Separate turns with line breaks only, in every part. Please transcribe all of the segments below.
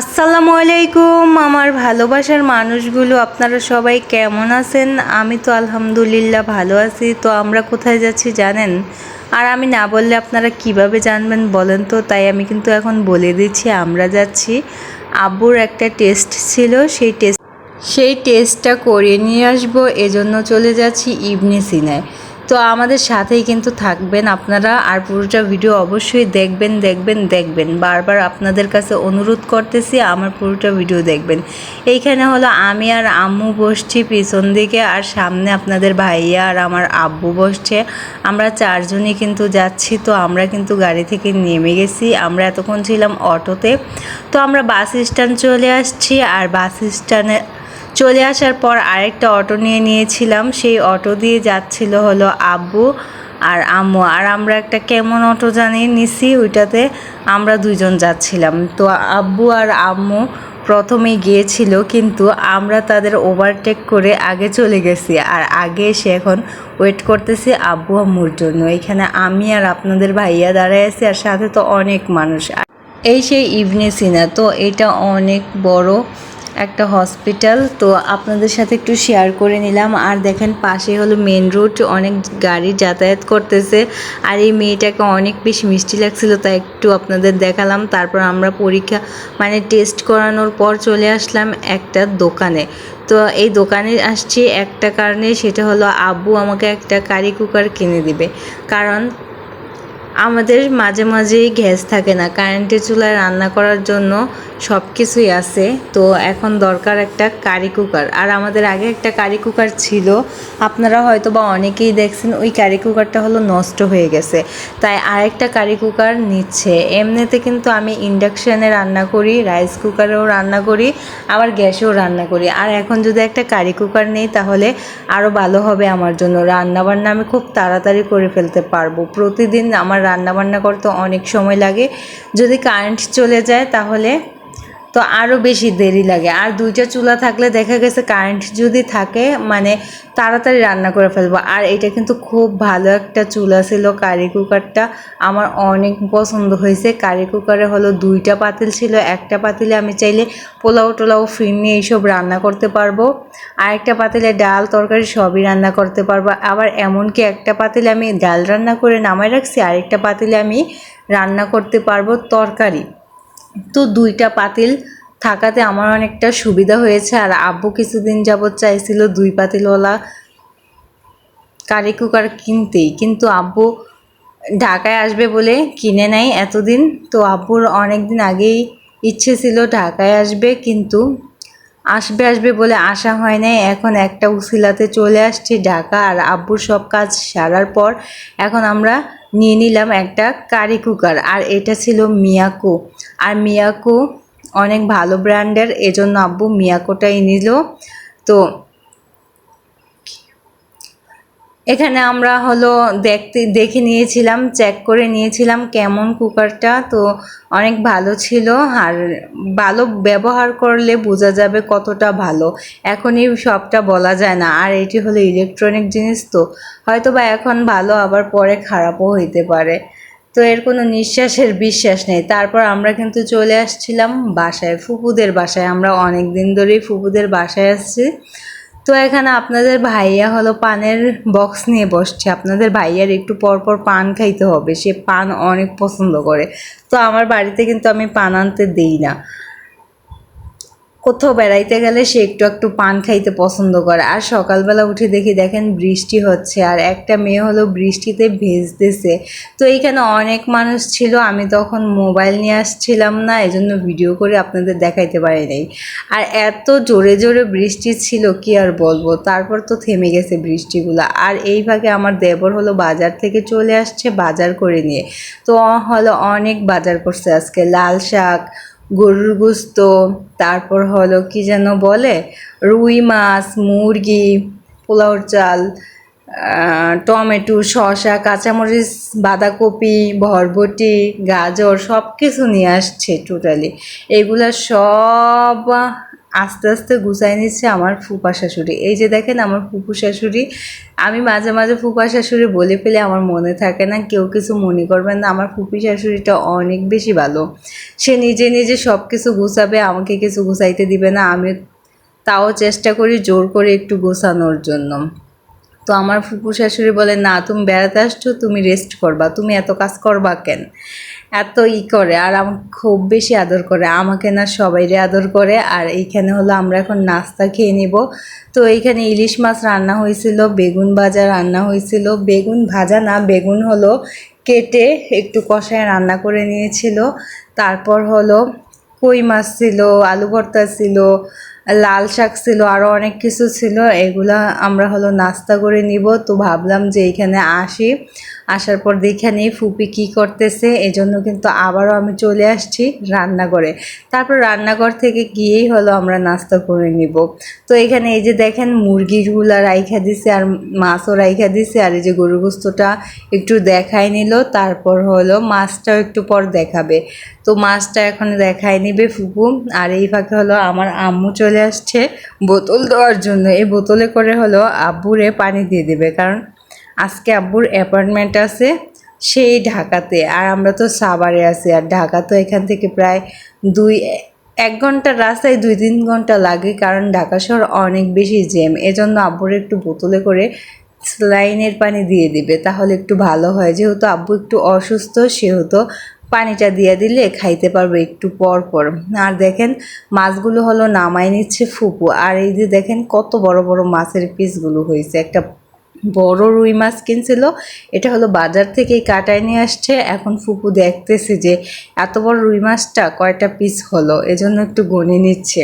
আসসালামু আলাইকুম, আমার ভালোবাসার মানুষগুলো, আপনারা সবাই কেমন আছেন? আমি তো আলহামদুলিল্লাহ ভালো আছি। তো আমরা কোথায় যাচ্ছি জানেন? আর আমি না বললে আপনারা কীভাবে জানবেন বলেন তো? তাই আমি কিন্তু এখন বলে দিচ্ছি, আমরা যাচ্ছি। আব্বুর একটা টেস্ট ছিল, সেই টেস্ট সেই টেস্টটা করিয়ে নিয়ে আসব। এজন্য চলে যাচ্ছি ইবনে সিনায়। তো আমাদের সাথেই কিন্তু থাকবেন আপনারা আর পুরোটা ভিডিও অবশ্যই দেখবেন দেখবেন দেখবেন। বারবার আপনাদের কাছে অনুরোধ করতেছি আমার পুরোটা ভিডিও দেখবেন। এইখানে হলো আমি আর আম্মু বসছি পিছন দিকে আর সামনে আপনাদের ভাইয়া আর আমার আব্বু বসছে। আমরা চারজনই কিন্তু যাচ্ছি, তো আমরা কিন্তু গাড়ি থেকে নেমে গেছি। আমরা এতক্ষণ ছিলাম অটোতে। তো আমরা বাস স্ট্যান্ড চলে আসছি আর বাস স্ট্যান্ডে চলে আসার পর আরেকটা অটো নিয়ে নিয়েছিলাম। সেই অটো দিয়ে যাচ্ছিল হলো আব্বু আর আম্মু। আর আমরা একটা কেমন অটো জানিয়ে নিছি, ওইটাতে আমরা দুইজন যাচ্ছিলাম। তো আব্বু আর আম্মু প্রথমে গিয়েছিল, কিন্তু আমরা তাদের ওভারটেক করে আগে চলে গেছি। আর আগে এসে এখন ওয়েট করতেছি আব্বু আম্মুর জন্য। এখানে আমি আর আপনাদের ভাইয়া দাঁড়ায় আছি আর সাথে তো অনেক মানুষ। এই সেই ইভনে সিনা তো এটা অনেক বড় একটা হসপিটাল তো আপনাদের সাথে একটু শেয়ার করে নিলাম। আর দেখেন, পাশে হলো মেন রোড অনেক গাড়ি যাতায়াত করতেছে। আর এই মেয়েটাকে অনেক বেশি মিষ্টি লাগছিল, তাই একটু আপনাদের দেখালাম। তারপর আমরা পরীক্ষা মানে টেস্ট করানোর পর চলে আসলাম একটা দোকানে। তো এই দোকানে আসছি, একটা কারণে সেটা হলো, আব্বু আমাকে একটা কারি কুকার কিনে দিবে। কারণ আমাদের মাঝে মাঝেই গ্যাস থাকে না কারেন্টের চুলায় রান্না করার জন্য সব কিছুই আছে। তো এখন দরকার একটা কারি কুকার আর আমাদের আগে একটা কারি কুকার ছিল। আপনারা হয়তো বা অনেকেই দেখছেন, ওই কারি কুকারটা হলো নষ্ট হয়ে গেছে। তাই আরেকটা কারি কুকার নিচ্ছে। এমনিতে কিন্তু আমি ইন্ডাকশানে রান্না করি রাইস কুকারেও রান্না করি, আবার গ্যাসেও রান্না করি। আর এখন যদি একটা কারি কুকার নেই, তাহলে আরও ভালো হবে আমার জন্য। রান্নাবান্না আমি খুব তাড়াতাড়ি করে ফেলতে পারব। প্রতিদিন আমার রান্নাবান্না করতে অনেক সময় লাগে। যদি কারেন্ট চলে যায়, তাহলে তো আরও বেশি দেরি লাগে। আর দুইটা চুলা থাকলে দেখা গেছে কারেন্ট যদি থাকে মানে তাড়াতাড়ি রান্না করে ফেলব। আর এটা কিন্তু খুব ভালো একটা চুলা ছিল কারি কুকারটা আমার অনেক পছন্দ হয়েছে। কারি কুকারে হলো দুইটা পাতিল ছিল। একটা পাতিলে আমি চাইলে পোলাও টোলাও ফিরনি এইসব রান্না করতে পারব। আর একটা পাতিলে ডাল তরকারি সবই রান্না করতে পারব। আবার এমনকি একটা পাতিলে আমি ডাল রান্না করে নামাই রাখছি, আরেকটা পাতিলে আমি রান্না করতে পারব তরকারি। তো দুইটা পাতিল থাকাতে আমার অনেকটা সুবিধা হয়েছে। আর আব্বু কিছুদিন যাবৎ চাইছিল দুই পাতিলওয়ালা কারি কুকার কিনতেই। কিন্তু আব্বু ঢাকায় আসবে বলে কিনে নেয় এতদিন। তো আব্বুর অনেক দিন আগেই ইচ্ছে ছিল ঢাকায় আসবে। কিন্তু আসবে আসবে বলে আসা হয় নাই। এখন একটা উসিলাতে চলে আসছি ঢাকা। আর আব্বুর সব কাজ সারার পর এখন আমরা নিয়ে নিলাম একটা কারি কুকার আর এটা ছিল মিয়াকো। আর মিয়াকো অনেক ভালো ব্র্যান্ডের এজন্য আব্বু মিয়াকোটাই নিল। তো এখানে আমরা হলো দেখতে, দেখে নিয়েছিলাম চেক করে নিয়েছিলাম কেমন কুকারটা তো অনেক ভালো ছিল আর ভালো ব্যবহার করলে বোঝা যাবে কতটা ভালো। এখনই সবটা বলা যায় না। আর এটি হলো ইলেকট্রনিক জিনিস তো। হয়তো বা এখন ভালো, আবার পরে খারাপও হইতে পারে। তো এর কোনো নিঃশ্বাসের বিশ্বাস নেই। তারপর আমরা কিন্তু চলে আসছিলাম বাসায়, ফুপুদের বাসায়। আমরা অনেক দিন ধরেই ফুপুদের বাসায় আসছি। তো এখানে আপনাদের ভাইয়া হলো পানের বক্স নিয়ে বসছে। আপনাদের ভাইয়ার একটু পরপর পর পান খাইতে হবে। সে পান অনেক পছন্দ করে। তো আমার বাড়িতে কিন্তু আমি পান আনতে দিই না। কোথাও বেড়াইতে গেলে সে একটু একটু পান খাইতে পছন্দ করে। আর সকালবেলা উঠে দেখি দেখেন বৃষ্টি হচ্ছে, আর একটা মেয়ে হলো বৃষ্টিতে ভেজতেছে। তো এইখানে অনেক মানুষ ছিল, আমি তখন মোবাইল নিয়ে আসছিলাম না, এজন্য ভিডিও করে আপনাদের দেখাইতে পারি নাই। আর এত জোরে জোরে বৃষ্টি ছিল, কি আর বলব? তারপর তো থেমে গেছে বৃষ্টিগুলো। আর এই ভাগে আমার দেবর হলো বাজার থেকে চলে আসছে বাজার করে নিয়ে। তো হলো অনেক বাজার করছে আজকে, লাল শাক গরুর গুস্ত, তারপর হলো কি যেন বলে? রুই মাছ, মুরগি, পোলাওর চাল টমেটো, শসা, কাঁচামরিচ, বাঁধাকপি, বরবটি, গাজর সব কিছু নিয়ে আসছে টোটালি এগুলা সব আস্তে আস্তে গুছাই নিচ্ছে আমার ফুপা শাশুড়ি। এই যে দেখেন আমার ফুপু শাশুড়ি, আমি মাঝে মাঝে ফুপা শাশুড়ি বলে ফেলে আমার মনে থাকে না, কেউ কিছু মনে করবেন না। আমার ফুপি শাশুড়িটা অনেক বেশি ভালো। সে নিজে নিজে সব কিছু গুছাবে, আমাকে কিছু গুছাইতে দিবে না। আমি তাও চেষ্টা করি জোর করে একটু গোছানোর জন্য। তো আমার ফুপু শাশুড়ি বলে, না, তুমি বেড়াতে আসছো, তুমি রেস্ট করবা। তুমি এত কাজ করবা কেন? এত ই করে, আর আমাকে খুব বেশি আদর করে। আমাকে না সবাইরে আদর করে, আর এইখানে হলো আমরা এখন নাস্তা খেয়ে নিব। তো এইখানে ইলিশ মাছ রান্না হয়েছিল, বেগুন ভাজা রান্না হয়েছিল। বেগুন ভাজা না, বেগুন হলো কেটে একটু কষায় রান্না করে নিয়েছিল। তারপর হলো কই মাছ ছিল, আলু ভর্তা ছিল, লাল শাক ছিল আরও অনেক কিছু ছিল। এগুলা আমরা হলো নাস্তা করে নিব। তো ভাবলাম যে এখানে আসি। আসার পর দেখে নিই ফুপি কী করতেছে, এজন্য কিন্তু আবারও আমি চলে আসছি রান্নাঘরে। তারপর রান্নাঘর থেকে গিয়েই হলো আমরা নাস্তা করে নিব। তো এখানে এই যে দেখেন মুরগিগুলা রাইখা দিছে আর মাছও রাইখা দিছে, আর এই যে গরু গোস্তটা একটু দেখাই নিল, তারপর হলো মাছটাও একটু পর দেখাবে। তো মাছটা এখন দেখাই নিবে ফুপু, আর এই ফাঁকে হলো আমার আম্মু চলে আসছে বোতল দেওয়ার জন্য। এই বোতলে করে হলো আব্বুরে পানি দিয়ে দেবে, কারণ আজকে আব্বুর অ্যাপার্টমেন্ট আছে সেই ঢাকাতে, আর আমরা তো সাভারে আছি। আর ঢাকা তো এখান থেকে প্রায় দুই, এক ঘণ্টা রাস্তায় দুই, তিন ঘণ্টা লাগে, কারণ ঢাকা শহর অনেক বেশি জ্যাম। এজন্য আব্বুর একটু বোতলে করে স্লাইনের পানি দিয়ে দিবে, তাহলে একটু ভালো হয়। যেহেতু আব্বু একটু অসুস্থ, সেহেতু পানিটা দিয়ে দিলে খাইতে পারবে একটু পর পর। আর দেখেন, মাছগুলো হলো নামাই নিচ্ছে ফুপু। আর এই যে দেখেন, কত বড় বড় মাছের পিসগুলো হয়েছে। একটা বড় রুই মাছ কিনছিল। এটা হলো বাজার থেকেই কাটায় নিয়ে আসছে। এখন ফুপু দেখতেছে যে এত বড় রুই মাছটা কয়টা পিস হলো, এজন্য একটু গনে নিচ্ছে।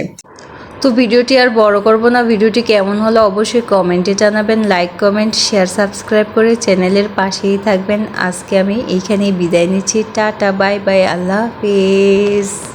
তো ভিডিওটি আর বড় করব না। ভিডিওটি কেমন হলো অবশ্যই কমেন্টে জানাবেন। লাইক কমেন্ট শেয়ার সাবস্ক্রাইব করে চ্যানেলের পাশেই থাকবেন। আজকে আমি এইখানেই বিদায় নিচ্ছি। টাটা বাই বাই আল্লাহ হাফিজ।